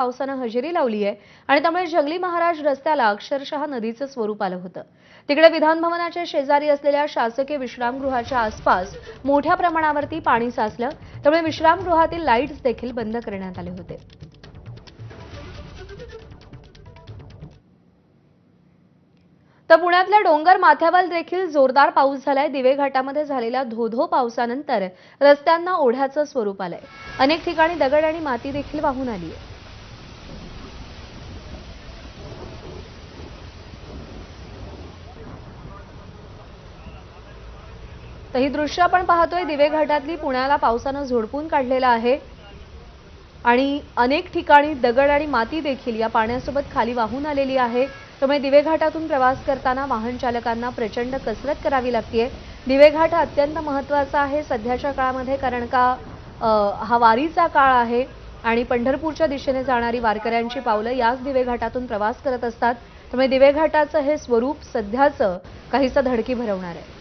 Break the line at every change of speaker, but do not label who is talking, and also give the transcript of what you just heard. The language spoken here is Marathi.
पावसानं हजेरी लावली आहे आणि त्यामुळे जंगली महाराज रस्त्याला अक्षरशः नदीचं स्वरूप आलं होतं. तिकडे विधानभवनाच्या शेजारी असलेल्या शासकीय विश्रामगृहाच्या आसपास मोठ्या प्रमाणावरती पाणी साचलं त्यामुळे विश्रामगृहातील लाईट्स देखील बंद करण्यात आले होते. तर पुण्यातल्या डोंगर माथ्यावर देखील जोरदार पाऊस झालाय. दिवे घाटामध्ये झालेल्या धोधो पावसानंतर रस्त्यांना ओढ्याचं स्वरूप आलंय. अनेक ठिकाणी दगड आणि माती देखील वाहून आली आहे तर ही दृश्य आपण पाहतोय दिवे घाटातली पुण्याला पावसानं झोडपून काढलेलं आहे. आणि अनेक ठिकाणी दगड आणि माती देखील या पाण्यासोबत खाली वाहून आलेली आहे. त्यामुळे दिवे घाटातून प्रवास करताना वाहन चालकांना प्रचंड कसरत करावी लागते दिवे घाट हा अत्यंत महत्त्वाचा आहे सध्याच्या काळामध्ये कारण का हा वारीचा काळ आहे आणि पंढरपूरच्या दिशेने जाणारी वारकऱ्यांची पावलं याच दिवे घाटातून प्रवास करत असतात. त्यामुळे दिवे घाटाचं हे स्वरूप सध्याचं काहीसं धडकी भरवणार आहे.